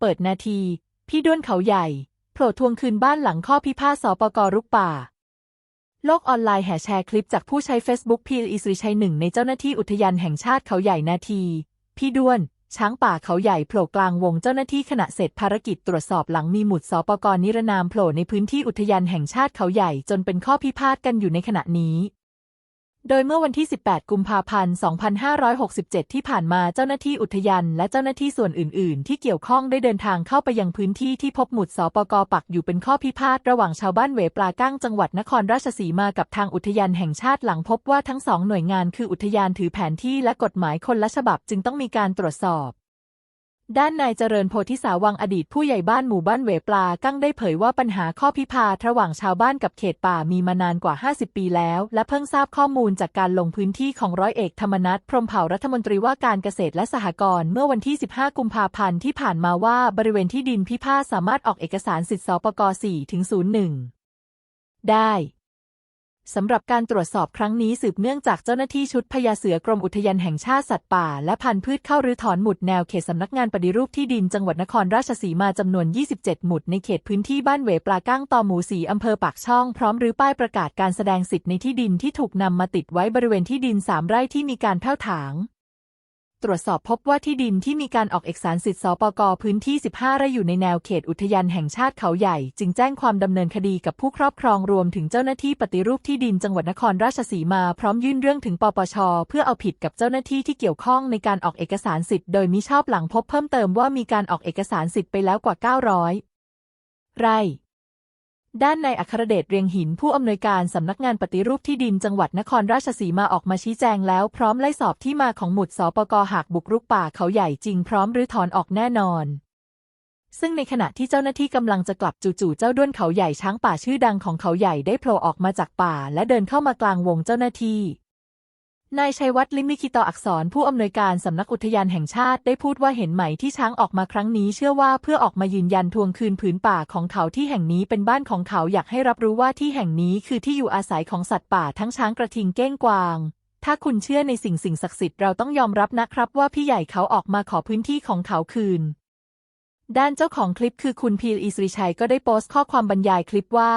เปิดนาที พี่ด้วนเขาใหญ่โผล่ทวงคืนบ้านหลังข้อพิพาทสปกรุกป่า โลกออนไลน์แห่แชร์คลิปจากผู้ใช้ Facebook พีอิสริชัยหนึ่งในเจ้าหน้าที่อุทยานแห่งชาติเขาใหญ่นาที พี่ด้วน ช้างป่าเขาใหญ่โผล่กลางวงเจ้าหน้าที่ขณะเสร็จภารกิจตรวจสอบหลังมีหมุดสปกนิรนามโผล่ในพื้นที่อุทยานแห่งชาติเขาใหญ่จนเป็นข้อพิพาทกันอยู่ในขณะนี้ โดยเมื่อวันที่ 18 กุมภาพันธ์ 2567 ที่ผ่านมาเจ้าหน้าที่อุทยานและเจ้าหน้าที่ส่วนอื่น ๆ ที่เกี่ยวข้องได้เดินทางเข้าไปยังพื้นที่ที่พบหมุดสปกปักอยู่เป็นข้อพิพาทระหว่างชาวบ้านเวปลาก้างจังหวัดนครราชสีมากับทางอุทยานแห่งชาติหลังพบว่าทั้งสองหน่วยงานคืออุทยานถือแผนที่และกฎหมายคนละฉบับจึงต้องมีการตรวจสอบ ด้านนายเจริญโพธิสาวังอดีตผู้ใหญ่บ้านหมู่บ้านเหวปลากั้งได้เผยว่าปัญหาข้อพิพาทระหว่างชาวบ้านกับเขตป่ามีมานานกว่า 50 ปีแล้ว และเพิ่งทราบข้อมูลจากการลงพื้นที่ของร้อยเอกธรรมนัฐพรมเผ่ารัฐมนตรีว่าการเกษตรและสหกรณ์เมื่อวันที่ 15 กุมภาพันธ์ที่ผ่านมาว่าบริเวณที่ดินพิพาทสามารถออกเอกสารสิทธิสปก 4 ถึง 01 ได้ สำหรับการตรวจสอบครั้งนี้สืบเนื่องจากเจ้าหน้าที่ชุดพญาเสือกรมอุทยานแห่งชาติสัตว์ป่า และพันธุ์พืชเข้ารื้อถอนหมุดแนวเขตสำนักงานปฏิรูปที่ดินจังหวัดนครราชสีมาจำนวน 27 หมุดในเขตพื้นที่บ้านเวปลาก้างตอหมูสีอำเภอปากช่องพร้อมรื้อป้ายประกาศการแสดงสิทธิ์ในที่ดินที่ถูกนำมาติดไว้บริเวณที่ดิน 3 ไร่ที่มีการแผ่วถาง ตรวจสอบพบว่าที่ดินที่มีการออกเอกสารสิทธิ์สปกพื้นที่ 15 ไร่อยู่ในแนวเขตอุทยานแห่งชาติเขาใหญ่ จึงแจ้งความดำเนินคดีกับผู้ครอบครองรวมถึงเจ้าหน้าที่ปฏิรูปที่ดินจังหวัดนครราชสีมาพร้อมยื่นเรื่องถึงปปช เพื่อเอาผิดกับเจ้าหน้าที่ที่เกี่ยวข้องในการออกเอกสารสิทธิ์โดยมิชอบหลังพบเพิ่มเติมว่ามีการออกเอกสารสิทธิ์ไปแล้วกว่า 900 ไร่ ด้านนายอัครเดชเรียงหินผู้อำนวยการสำนักงานปฏิรูปที่ดินจังหวัดนครราชสีมาออกมาชี้แจงแล้วพร้อมไล่สอบที่มาของหมุดสปกหากบุกรุกป่าเขาใหญ่จริงพร้อมรื้อถอนออกแน่นอน ซึ่งในขณะที่เจ้าหน้าที่กำลังจะกลับจู่ๆเจ้าด้วนเขาใหญ่ช้างป่าชื่อดังของเขาใหญ่ได้โผล่ออกมาจากป่า และเดินเข้ามากลางวงเจ้าหน้าที่ นายชัยวัฒน์ลิมลิคิตออักษรผู้อำนวยการสำนักอุทยานแห่งชาติได้พูดว่าเห็นไหมที่ช้างออกมาครั้งนี้เชื่อว่าเพื่อออกมายืนยันทวงคืนผืนป่าของเขาที่แห่งนี้เป็นบ้านของเขาอยากให้รับรู้ว่าที่แห่งนี้คือที่อยู่อาศัยของสัตว์ป่าทั้งช้างกระทิงเก้งกวาง ถ้าคุณเชื่อในสิ่งสิ่งศักดิ์สิทธิ์เราต้องยอมรับนะครับว่าพี่ใหญ่เขาออกมาขอพื้นที่ของเขาคืน ด้านเจ้าของคลิปคือคุณพีรอิสริชัยก็ได้โพสต์ข้อความบรรยายคลิปว่า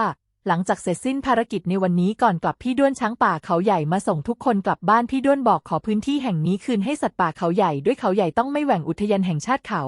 หลังจากเสร็จสิ้นภารกิจในวันนี้ก่อนกลับพี่ด้วนช้างป่าเขาใหญ่มาส่งทุกคนกลับบ้านพี่ด้วนบอกขอพื้นที่แห่งนี้คืนให้สัตว์ป่าเขาใหญ่ด้วยเขาใหญ่ต้องไม่แหว่งอุทยานแห่งชาติเขา